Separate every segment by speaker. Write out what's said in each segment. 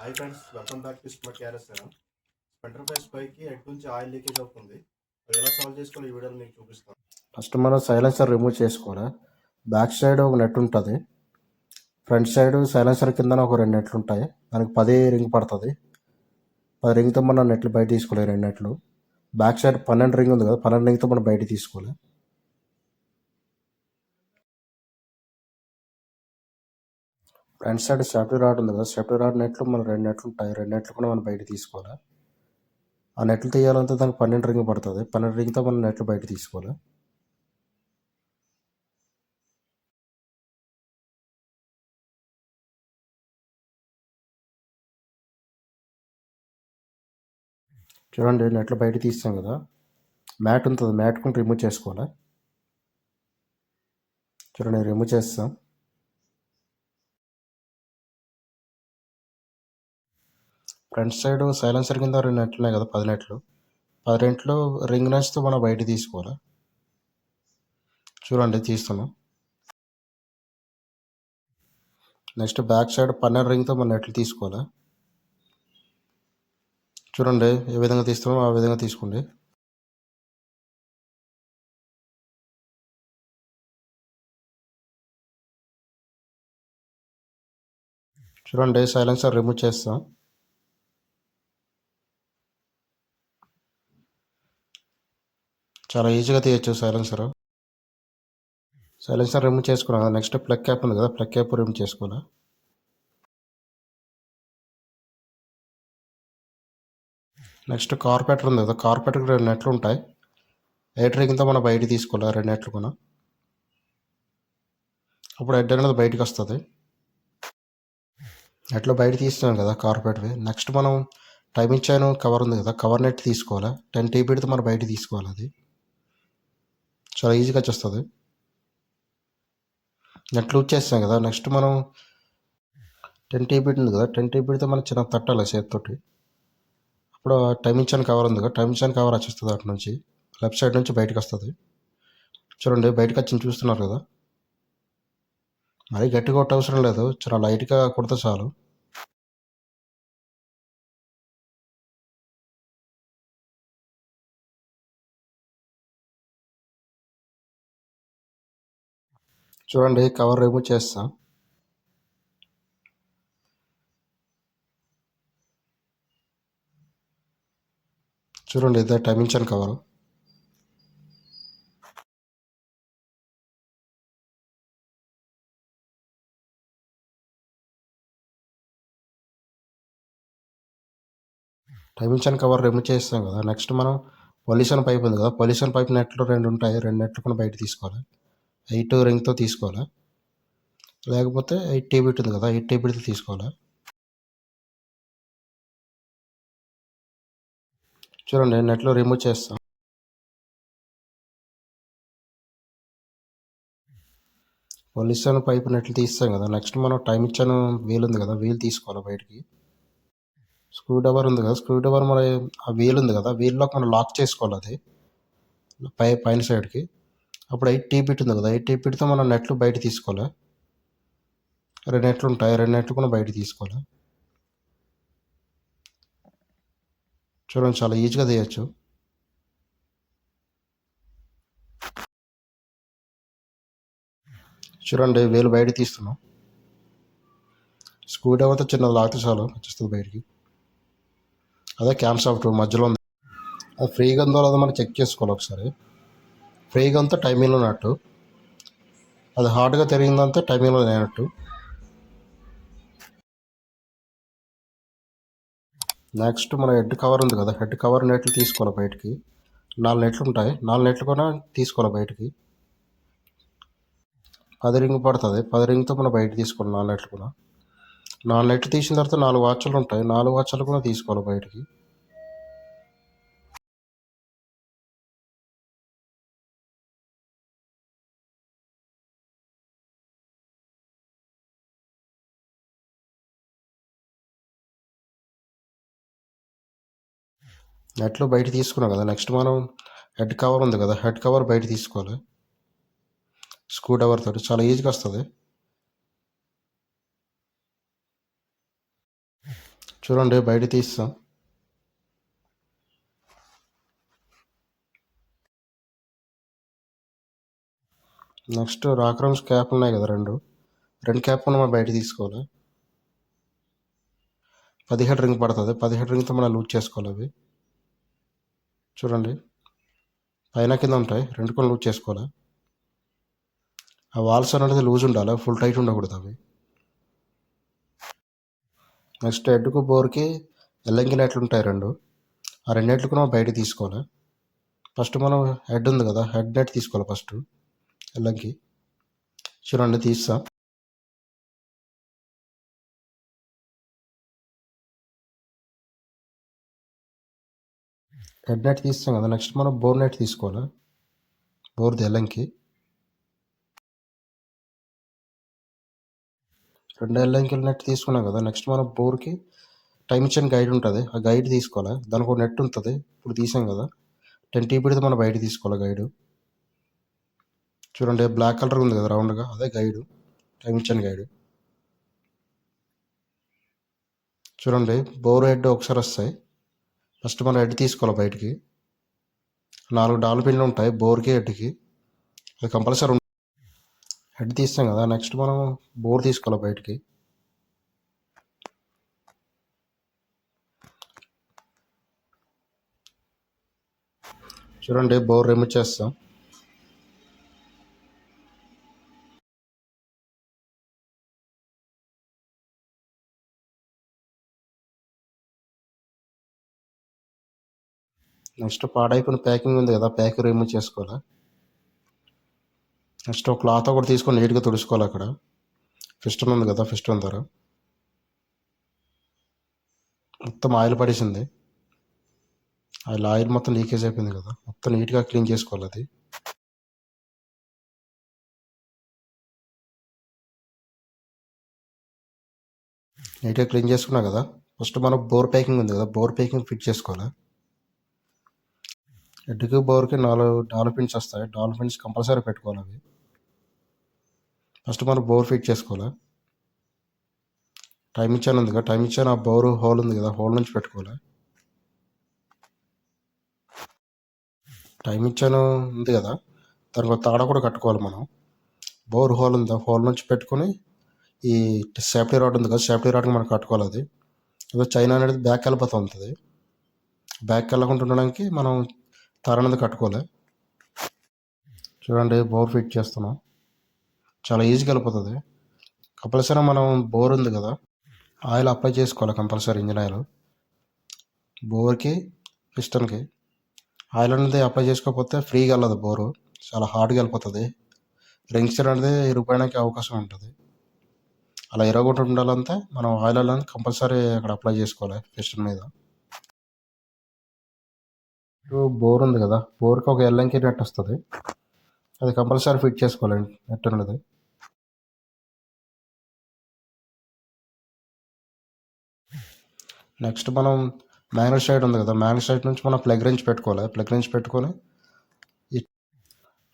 Speaker 1: Hi friends welcome back to smart క్యారెస్ Splendor ప్రైస్ పైకి ఎటు నుంచి ఆయిల్ లీకేజ్ అవుతుంది. అది ఎలా సాల్వ్ చేసుకోవాలో ఈ వీడియోలో మీకు చూపిస్తాను. ఫస్ట్ మనం సైలెన్సర్ రిమూవ్ చేసుకోవాలి? బ్యాక్ సైడ్ ఒక నెట్ ఉంటుంది. ఫ్రంట్ సైడ్ సైలెన్సర్ కింద ఒక రెండు నెట్లు ఉంటాయి. దానికి పది రింగ్ పడుతుంది. పది రింగ్తో మనం నెట్లు బయట తీసుకోవాలి రెండు నెట్లు బ్యాక్ సైడ్ పన్నెండు రింగ్ ఉంది కదా పన్నెండు రింగ్తో మనం బయట తీసుకోవాలి ఫ్రంట్ సైడ్ సేఫ్టీ రాడ్ ఉంది కదా సేఫ్టీ రాడ్ నెట్లు మన రెండు నెట్లు ఉంటాయి రెండు నెట్లు కూడా మనం బయట తీసుకోవాలి? ఆ నెట్లు తీయాలంటే దానికి పన్నెండు రింగ్ పడుతుంది పన్నెండు రింగ్తో మనం నెట్లు బయట తీసుకోవాలి? చూడండి నెట్లు బయట తీస్తాం కదా. మ్యాట్ ఉంటుంది మ్యాట్ కూడా రిమూవ్ చేసుకోవాలి? చూడండి రిమూవ్ చేస్తాం. ఫ్రంట్ సైడ్ సైలెన్సర్ కింద రెండు నెట్లు ఉన్నాయి కదా పది నెట్లు. పది నెట్లు రింగ్ నెట్స్తో మనం బయట తీసుకోవాలి? చూడండి తీస్తున్నాం. నెక్స్ట్ బ్యాక్ సైడ్ పన్నెండు రింగ్తో మన నెట్లు తీసుకోవాలి? చూడండి ఏ విధంగా తీస్తున్నామో ఆ విధంగా తీసుకోండి. చూడండి సైలెన్సర్ రిమూవ్ చేస్తాం. చాలా ఈజీగా తీయచ్చు సైలెన్సర్ సైలెన్సర్ రిమూవ్ చేసుకున్నా నెక్స్ట్ ప్లగ్ క్యాప్ ఉంది కదా ప్లగ్ క్యాప్ రిమూవ్ చేసుకోవాలా. నెక్స్ట్ కార్పెటర్ ఉంది కదా కార్పెటర్కి రెండు నెట్లు ఉంటాయి. ఎయిట్ మనం బయట తీసుకోవాలి? రెండు నెట్లు కూడా అప్పుడు హెడ్ అనేది బయటకు వస్తుంది. నెట్లో బయట తీస్తున్నాం కదా కార్పెట్వి నెక్స్ట్ మనం టైమింగ్ చైన్ కవర్ ఉంది కదా కవర్ నెట్ తీసుకోవాలి? టెన్ టీబీతో మనం బయట తీసుకోవాలి అది? చాలా ఈజీగా వచ్చేస్తుంది. నెట్ లూజ్ చేస్తాం కదా నెక్స్ట్ మనం టెన్ టీబీ ఉంది కదా టెన్ టీబీతో మనం చిన్న తట్టాలి చేతితోటి? అప్పుడు టైమింగ్ చైన్ కవర్ ఉంది కదా టైమింగ్ చైన్ కవర్ వచ్చేస్తుంది అటు నుంచి. లెఫ్ట్ సైడ్ నుంచి బయటకు వస్తుంది. చూడండి బయటకు వచ్చి చూస్తున్నారు కదా. మరీ గట్టిగా కొట్ట అవసరం లేదు చాలా లైట్గా కొడితే చాలు. చూడండి కవర్ రిమూవ్ చేస్తాను చూడండి ఇదే timing chain cover. Timing chain cover remove చేస్తాం కదా. నెక్స్ట్ మనం పొల్యూషన్ పైప్ ఉంది కదా. పొల్యూషన్ పైప్ నెట్లు రెండు ఉంటాయి. రెండు నెట్లు కూడా బయట తీసుకోవాలి. ఎయిట్ రింగ్తో తీసుకోవాలి. లేకపోతే ఎయిట్ టీబీట్ ఉంది కదా. ఎయిట్ టీబీట్తో తీసుకోవాలి. చూడండి నెట్లో రిమూవ్ చేస్తాం. పొలిస్తాను పైపు నెట్లు తీస్తాం కదా నెక్స్ట్ మనం టైం ఇచ్చాను వీల్ ఉంది కదా వీల్ తీసుకోవాలి బయటికి. స్క్రూ డ్రైవర్ ఉంది కదా స్క్రూ డ్రైవర్ మరి ఆ వీల్ ఉంది కదా వీల్లో మనం లాక్ చేసుకోవాలి అది పై పైన సైడ్కి అప్పుడు ఎయిట్ టీపిట్ ఉంది కదా ఎయిట్ టీబీట్తో మనం నెట్లు బయట తీసుకోవాలి. రెండు నెట్లు ఉంటాయి రెండు నెట్లు కూడా బయట తీసుకోవాలి. చూడండి చాలా ఈజీగా తీయచ్చు. చూడండి వేలు బయట తీస్తున్నాం. స్క్రూ డ్రైవర్తో చిన్నది లాగితే చాలు వచ్చేస్తుంది బయటికి. అదే క్యామ్ సాఫ్ట్ మధ్యలో ఉంది. అది ఫ్రీగా ఉందో లేదో మనం చెక్ చేసుకోవాలి ఒకసారి. ఫ్రీగా అంతా టైమింగ్లో ఉన్నట్టు. అది హార్డ్గా తిరిగిందంతా టైమింగ్లో లేనట్టు. నెక్స్ట్ మన హెడ్ కవర్ ఉంది కదా హెడ్ కవర్ నెట్లు తీసుకోవాలి బయటికి. నాలుగు నెట్లు ఉంటాయి. నాలుగు నెట్లు కూడా తీసుకోవాలి బయటికి. పది రింగ్ పడుతుంది. పది రింగ్తో మనం బయట తీసుకోవాలి నాలుగు నెట్లు కూడా. నాలుగు నెట్లు తీసిన తర్వాత నాలుగు వాచ్లు ఉంటాయి. నాలుగు వాచ్లు కూడా తీసుకోవాలి బయటికి. నెట్లో బయట తీసుకున్నాం కదా నెక్స్ట్ మనం హెడ్ కవర్ ఉంది కదా హెడ్ కవర్ బయట తీసుకోవాలి. స్క్రూ డ్రైవర్ తోటి చాలా ఈజీగా వస్తుంది. చూడండి బయట తీస్తాం. నెక్స్ట్ రాక్రమ్స్ క్యాప్ ఉన్నాయి కదా రెండు. రెండు క్యాప్ మనం బయట తీసుకోవాలి. పదిహేడు రింగ్ పడుతుంది. పదిహేడు రింగ్తో మనం లూజ్ చేసుకోవాలి అవి. చూడండి. పైన కింద ఉంటాయి. రెండు కొన్ని లూజ్ చేసుకోవాలి? ఆ వాల్స్ అనేది లూజ్ ఉండాలి? ఫుల్ టైట్ ఉండకూడదు అవి? నెక్స్ట్ హెడ్కు బోర్కి ఎల్లంగి నెట్లు ఉంటాయి రెండు. ఆ రెండు నెట్లు కూడా బయట తీసుకోవాలి? ఫస్ట్ మనం హెడ్ ఉంది కదా హెడ్ నెట్ తీసుకోవాలి ఫస్ట్ ఎల్లంకి చూడండి తీస్తా. హెడ్ నెట్ తీస్తాం కదా నెక్స్ట్ మనం బోర్ నెట్ తీసుకోవాలి? బోర్ది ఎల్లంకి రెండు ఎల్లంకి నెట్ తీసుకున్నాం కదా నెక్స్ట్ మనం బోర్కి టైం ఇచ్చిన గైడ్ ఉంటుంది ఆ గైడ్ తీసుకోవాలి? దానికి ఒక నెట్ ఉంటుంది ఇప్పుడు తీసాం కదా టెన్ టీపీడితో మనం బయట తీసుకోవాలి గైడ్? చూడండి బ్లాక్ కలర్ ఉంది కదా రౌండ్గా అదే గైడ్ టైం ఇచ్చిన గైడ్. చూడండి బోర్ హెడ్ ఒకసారి వస్తాయి. ఫస్ట్ మనం హెడ్ తీసుకోవాలి బయటికి. నాలుగు డాల్ పిన్లు ఉంటాయి బోర్కి హెడ్కి. అది కంపల్సరీ హెడ్ తీస్తాం కదా నెక్స్ట్ మనం బోర్ తీసుకోవాలి బయటికి. చూడండి బోర్ రిమూవ్ చేస్తాం. నెక్స్ట్ పాడైపోయిన ప్యాకింగ్ ఉంది కదా ప్యాకింగ్ రిమూవ్ చేసుకోవాలి? నెక్స్ట్ ఒక క్లాత్ ఒకటి తీసుకొని నీట్గా తుడుచుకోవాలి అక్కడ. ఫిస్టన్ ఉంది కదా ఫిస్టన్ ధర. మొత్తం ఆయిల్ పడేసింది. ఆయిల్ ఆయిల్ మొత్తం లీకేజ్ అయిపోయింది కదా. మొత్తం నీట్గా క్లీన్ చేసుకోవాలి అది. నీట్గా క్లీన్ చేసుకున్నా కదా. ఫస్ట్ మనం బోర్ ప్యాకింగ్ ఉంది కదా బోర్ ప్యాకింగ్ ఫిట్ చేసుకోవాలి? హెడ్కి బోర్కి నాలుగు డాల్ఫిన్స్ వస్తాయి. డాల్ఫిన్స్ కంపల్సరీ పెట్టుకోవాలి అవి. ఫస్ట్ మనం బోర్ ఫిట్ చేసుకోవాలి? టైం ఇచ్చాను ఉంది కదా టైం ఇచ్చాను ఆ బోర్ హోల్ ఉంది కదా హోల్ నుంచి పెట్టుకోవాలి? టైం ఇచ్చాను ఉంది కదా దానికి ఒక తాడ కూడా కట్టుకోవాలి మనం. బోర్ హోల్ ఉంది? హోల్ నుంచి పెట్టుకొని ఈ సేఫ్టీ రాడ్ ఉంది కదా సేఫ్టీ రాడ్కి మనం కట్టుకోవాలి అది. అదే చైనా అనేది బ్యాక్ వెళ్ళిపోతూ ఉంటుంది. బ్యాక్ వెళ్ళకుండా ఉండడానికి మనం తర అనేది కట్టుకోవాలి. చూడండి బోర్ ఫిట్ చేస్తున్నాం. చాలా ఈజీగా వెళ్ళిపోతుంది. కంపల్సరీ మనం బోర్ ఉంది కదా ఆయిల్ అప్లై చేసుకోవాలి కంపల్సరీ ఇంజిన్ ఆయిల్. బోర్కి పిస్టన్కి ఆయిల్ అనేది అప్లై చేసుకోకపోతే ఫ్రీగా వెళ్ళదు బోరు. చాలా హార్డ్గా వెళ్ళిపోతుంది. రింగ్స్ అనేది ఇరిగిపోయడానికి అవకాశం ఉంటుంది. అలా ఇరగొట్టు ఉండాలంటే మనం ఆయిల్ అనేది కంపల్సరీ అక్కడ అప్లై చేసుకోవాలి పిస్టన్ మీద. బోర్ ఉంది కదా బోర్కి ఒక ఎల్లంకి నెట్ వస్తుంది. అది కంపల్సరీ ఫిట్ చేసుకోవాలండి నెట్ ఉన్నది నెక్స్ట్ మనం మ్యాగ్నెట్ సైడ్ ఉంది కదా మ్యాగ్నెట్ సైడ్ నుంచి మనం ప్లగ్ రేంజ్ పెట్టుకోవాలి. ప్లగ్ రేంజ్ పెట్టుకొని ఈ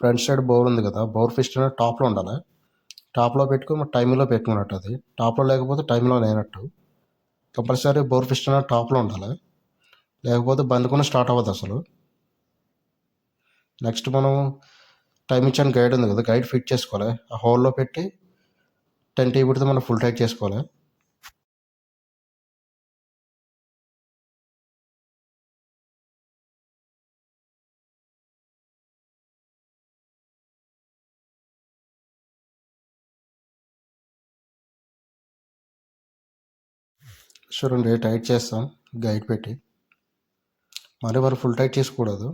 Speaker 1: ఫ్రంట్ సైడ్ బోర్ ఉంది కదా బోర్ ఫిస్ట్ అనేది టాప్లో ఉండాలి. టాప్లో పెట్టుకుని టైమింగ్లో పెట్టుకున్నట్టు అది. టాప్లో లేకపోతే టైంలో లేనట్టు. కంపల్సరీ బోర్ ఫిస్ట్ అనేది టాప్లో ఉండాలి. లేకపోతే బండి కూడా స్టార్ట్ అవ్వదు అసలు. నెక్స్ట్ మనం టైం ఇచ్చాను గైడ్ ఉంది కదా గైడ్ ఫిట్ చేసుకోవాలి. ఆ హోల్లో పెట్టి టెన్ టీ పెడితే మనం ఫుల్ టైట్ చేసుకోవాలి. చూడండి టైట్ చేస్తాం గైడ్ పెట్టి. మరి మరి ఫుల్ టైట్ చేసుకోకూడదు.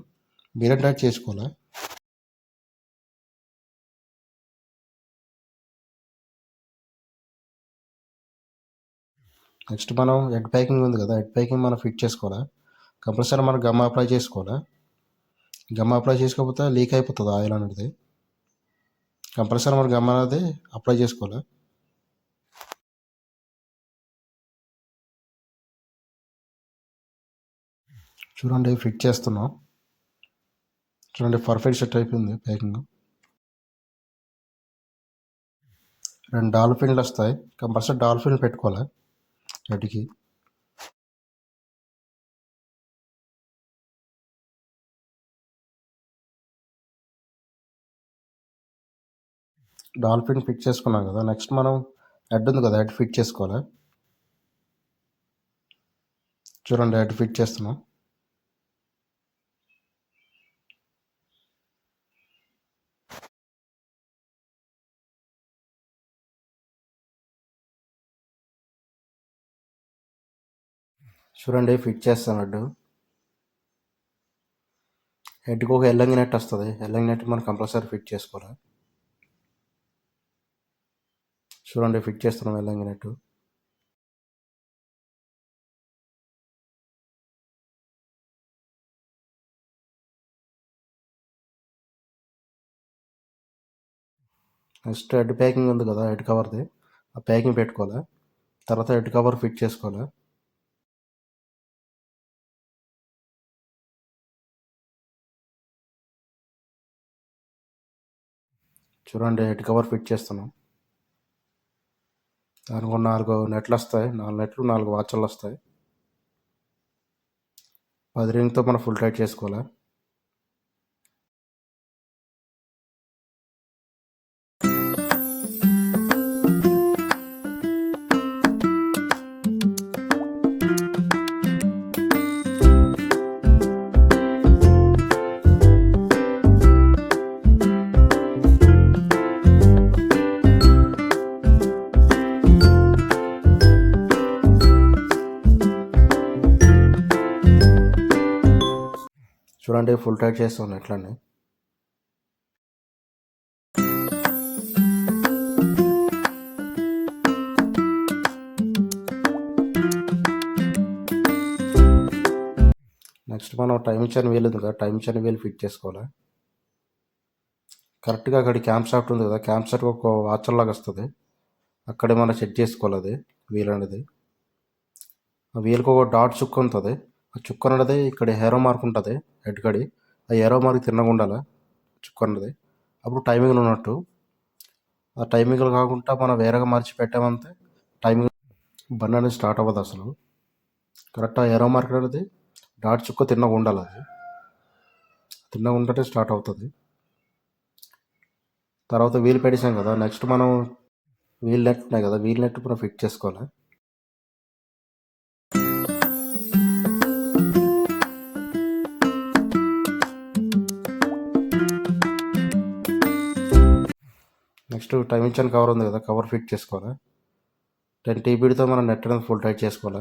Speaker 1: మీరే టైట్ చేసుకోవాలా? నెక్స్ట్ మనం హెడ్ ప్యాకింగ్ ఉంది కదా. హెడ్ ప్యాకింగ్ మనం ఫిట్ చేసుకోవాలి? కంపల్సరీ మనం గమ్ అప్లై చేసుకోవాలి? గమ్ అప్లై చేసుకోకపోతే లీక్ అయిపోతుంది ఆయిల్ అనేది. కంపల్సరీ మనం గమ్ అనేది అప్లై చేసుకోవాలి? చూడండి ఫిట్ చేస్తున్నాం. చూడండి పర్ఫెక్ట్ సెట్ అయిపోయింది ప్యాకింగ్ రెండు డాల్ఫిన్లు వస్తాయి. కంపల్సరీ డాల్ఫిన్ పెట్టుకోవాలి హెడ్కి డాల్ఫిన్ ఫిట్ చేసుకున్నాం కదా నెక్స్ట్ మనం హెడ్ ఉంది కదా హెడ్ ఫిట్ చేసుకోవాలి. చూడండి హెడ్ ఫిట్ చేస్తున్నాం. చూడండి ఫిట్ చేస్తాను హెడ్కి ఒక ఎల్లంగి నెట్ వస్తుంది. ఎల్లంగి నెట్ మనం కంపల్సరీ ఫిట్ చేసుకోవాలి. చూడండి ఫిట్ చేస్తున్నాం Allen key nut next head packing ఉంది కదా హెడ్ కవర్ది. ఆ ప్యాకింగ్ పెట్టుకోవాలి. తర్వాత హెడ్ కవర్ ఫిట్ చేసుకోవాలి. చూడండి హెడ్ కవర్ ఫిట్ చేస్తున్నాం. దానికి నాలుగు నెట్లు వస్తాయి. నాలుగు నెట్లు నాలుగు వాచర్లు వస్తాయి. పది రింగ్తో మనం ఫుల్ టైట్ చేసుకోవాలి? చూడండి ఫుల్ టైట్ చేస్తాను ఎట్లనే. నెక్స్ట్ మనం టైం ఇచ్చిన వీల్ ఉంది కదా టైం ఇచ్చిన వీల్ ఫిట్ చేసుకోవాలి? కరెక్ట్గా అక్కడ క్యాంప్ షాఫ్ట్ ఉంది కదా క్యాంప్ షాఫ్ట్ ఒక వాచర్ లాగా వస్తుంది. అక్కడే మనం సెట్ చేసుకోవాలి అది వీల్ అనేది? ఆ వీల్కి ఒక డాట్ చుక్క ఉంటుంది. చుక్క అనేది ఇక్కడ హేరో మార్క్ ఉంటుంది హెడ్ కడి ఆ హేరో మార్క్ తిన్నగా ఉండాలి చుక్క అన్నది అప్పుడు టైమింగ్లు ఉన్నట్టు. ఆ టైమింగ్లు కాకుండా మనం వేరేగా మార్చి పెట్టామంటే టైమింగ్ బండి అనేది స్టార్ట్ అవ్వదు అసలు. కరెక్ట్ ఆ హెరో మార్క్ అనేది డాట్ చుక్క తిన్నగా ఉండాలి అది. తిన్నగా ఉంటే స్టార్ట్ అవుతుంది. తర్వాత వీల్ పెట్టేసాం కదా నెక్స్ట్ మనం వీల్ నెట్ ఉన్నాయి కదా వీల్ నెట్ మనం ఫిట్ చేసుకోవాలి. నెక్స్ట్ టైం ఇచ్చిన కవర్ ఉంది కదా కవర్ ఫిట్ చేసుకోవాలా? టెన్ టీబీడితో మనం నెట్ అనేది ఫుల్ టైట్ చేసుకోవాలా?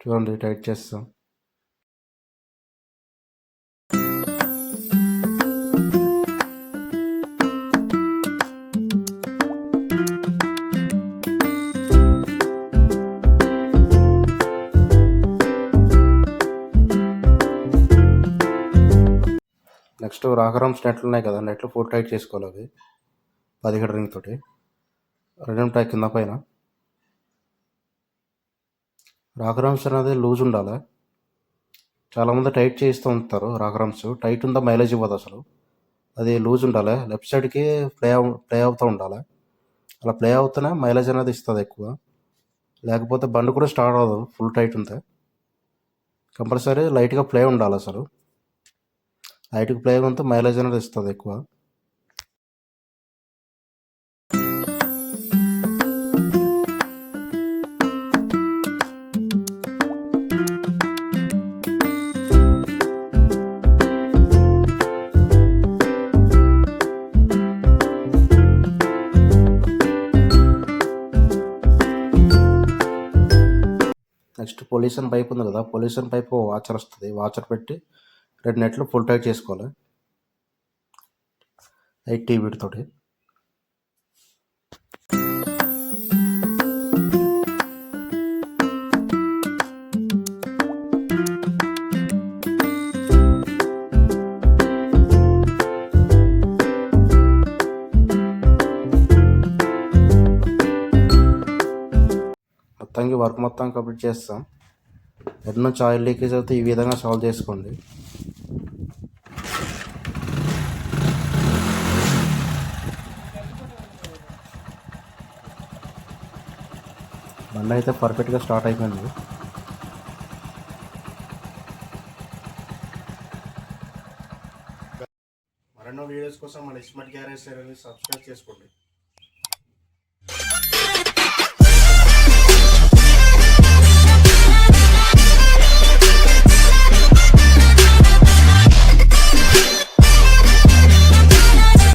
Speaker 1: చూడండి టైట్ చేస్తాం. నెక్స్ట్ రాకరామ్స్ నెట్లు ఉన్నాయి కదా నెట్లు ఫుల్ టైట్ చేసుకోవాలి అవి. పదిహేడు రింగ్ తోటి. రెండు టై కింద పైన. రాకరామ్స్ అనేది లూజ్ ఉండాలి. చాలామంది టైట్ చేస్తూ ఉంటారు రాకరామ్స్ టైట్ ఉందా మైలేజ్ ఇవ్వదు అసలు. అది లూజ్ ఉండాలి. లెఫ్ట్ సైడ్కి ప్లే ప్లే అవుతూ ఉండాలి. అలా ప్లే అవుతూనే మైలేజ్ అనేది ఇస్తుంది ఎక్కువ. లేకపోతే బండి కూడా స్టార్ట్ అవ్వదు. ఫుల్ టైట్ ఉంటే. కంపల్సరీ లైట్గా ప్లే ఉండాలి అసలు. లైట్గా ప్లే అంతా మైలేజ్ అనేది ఇస్తుంది ఎక్కువ. నెక్స్ట్ పొల్యూషన్ పైప్ ఉంది కదా పొల్యూషన్ పైప్ వాచర్ వస్తుంది. వాచర్ పెట్టి రెండు నెట్లు ఫుల్ టైట్ చేసుకోవాలి. ఎయిట్ వీటితోటి మొత్తానికి వర్క్ మొత్తం కంప్లీట్ చేస్తాం. ఎన్నో నుంచి ఆయిల్ లీకేజ్ అయితే ఈ విధంగా సాల్వ్ చేసుకోండి. బండి అయితే పర్ఫెక్ట్గా స్టార్ట్ అయిపోయింది. మరెన్నో వీడియోస్ కోసం మన ఇస్మట్ గ్యారేజ్ ఛానల్ని సబ్స్క్రైబ్ చేసుకోండి.